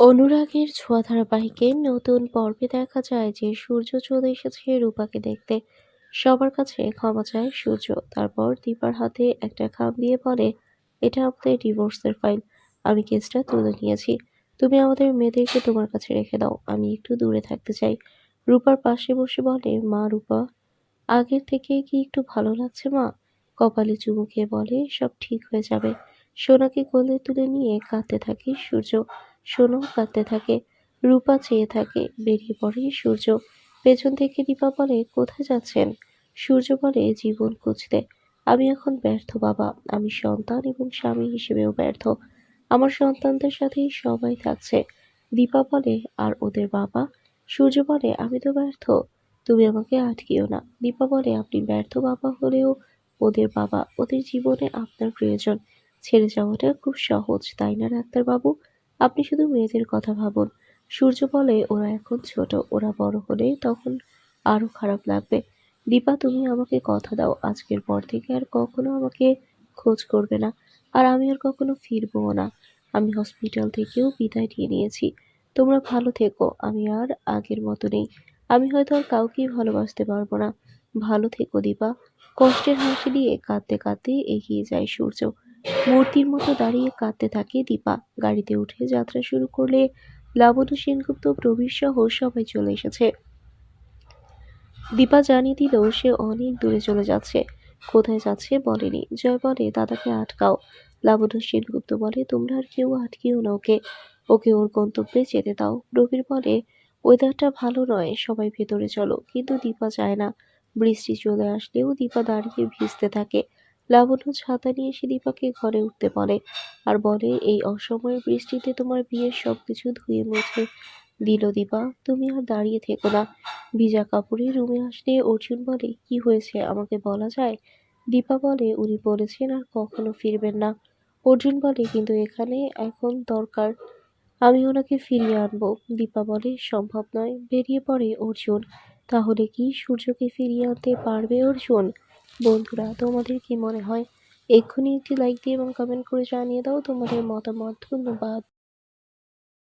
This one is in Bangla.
অনুরাগের ছোঁয়া ধারাবাহিকের নতুন পর্বে দেখা যায় যে সূর্য চলে এসেছে রূপাকে দেখতে। সবার কাছে ক্ষমা চায় সূর্য। তারপর দীপার হাতে একটা খাম দিয়ে বলে, এটা আমাদের ডিভোর্সের ফাইল। আমি কেসটা তুলে নিয়েছি। তুমি আমাদের মেয়েদেরকে তোমার কাছে রেখে দাও। আমি একটু দূরে থাকতে চাই। রূপার পাশে বসে বলে, মা, রূপা, আগের থেকে কি একটু ভালো লাগছে মা? কপালে চুমু খেয়ে বলে, সব ঠিক হয়ে যাবে। সোনাকে কোলে তুলে নিয়ে কাঁদতে থাকে সূর্য। সোনাও কাঁদতে থাকে। রূপা চেয়ে থাকে, বেরিয়ে পড়ে সূর্য। পেছন থেকে দীপা বলে, কোথায় যাচ্ছেন? সূর্য বলে, জীবন খুঁজতে। আমি এখন ব্যর্থ, বাবা। আমি সন্তান এবং স্বামী হিসেবেও ব্যর্থ। আমার সন্তানদের সাথেই সবাই থাকছে। দীপা বলে, আর ওদের বাবা? সূর্য বলে, আমি তো ব্যর্থ। তুমি আমাকে আটকিও না। দীপা বলে, আপনি ব্যর্থ বাবা হলেও ওদের বাবা, ওদের জীবনে আপনার প্রয়োজন। ছেড়ে যাওয়াটা খুব সহজ, তাই না, ডাক্তারবাবু? আপনি শুধু মেয়েদের কথা ভাবুন। সূর্য বলে, ওরা এখন ছোট, ওরা বড় হলে তখন আরও খারাপ লাগবে। দীপা, তুমি আমাকে কথা দাও, আজকের পর থেকে আর কখনো আমাকে খোঁজ করবে না। আর আমি আর কখনো ফিরবও না। আমি হসপিটাল থেকেও বিদায় নিয়ে নিয়েছি। তোমরা ভালো থেকো, আমি আর আগের মতো নেই। আমি হয়তো আর কাউকেই ভালোবাসতে পারব না। ভালো থেকো দীপা। কষ্টের হাসি দিয়ে কাঁদতে কাঁদতে এগিয়ে যায় সূর্য। মূর্তির মতো দাঁড়িয়ে কাঁদতে থাকে দীপা। গাড়িতে উঠে যাত্রা শুরু করলে লাবণ্য সেনগুপ্ত প্রবীর সহ সবাই চলে এসেছে। দীপা জানিয়ে দিল, সে অনেক দূরে চলে যাচ্ছে। কোথায় যাচ্ছে বলেনি। জয় বলে, দাদাকে আটকাও। লাবণ্য সেনগুপ্ত বলে, তোমরা আর কেউ আটকিও না ওকে। ওকে ওর গন্তব্যে যেতে দাও। প্রবীর বলে, ওয়েদারটা ভালো নয়, সবাই ভেতরে চলো। কিন্তু দীপা চায় না। বৃষ্টি চলে আসলেও দীপা দাঁড়িয়ে ভিজতে থাকে। লাবণ্য ছাতা নিয়ে এসে দীপাকে ঘরে উঠতে বলে আর বলে, এই অসময়ের বৃষ্টিতে তোমার বিয়ের সব কিছু ধুয়ে মুছে দিল দীপা। তুমি আর দাঁড়িয়ে থেকো না। ভিজা কাপড়ে রুমে আসলে অর্জুন বলে, কি হয়েছে? আমাকে বলা যায়? দীপা বলে, উনি বলেছেন আর কখনো ফিরবেন না। অর্জুন বলে, কিন্তু এখানে এখন দরকার। আমি ওনাকে ফিরিয়ে আনব। দীপা বলে, সম্ভব নয়। বেরিয়ে পড়ে অর্জুন। তাহলে কি সূর্যকে ফিরিয়ে আনতে পারবে অর্জুন? বন্ধুরা, তোমাদের কি মনে হয়? এক্ষুনি একটি লাইক দিয়ে এবং কমেন্ট করে জানিয়ে দাও তোমাদের মতামত, ধন্যবাদ।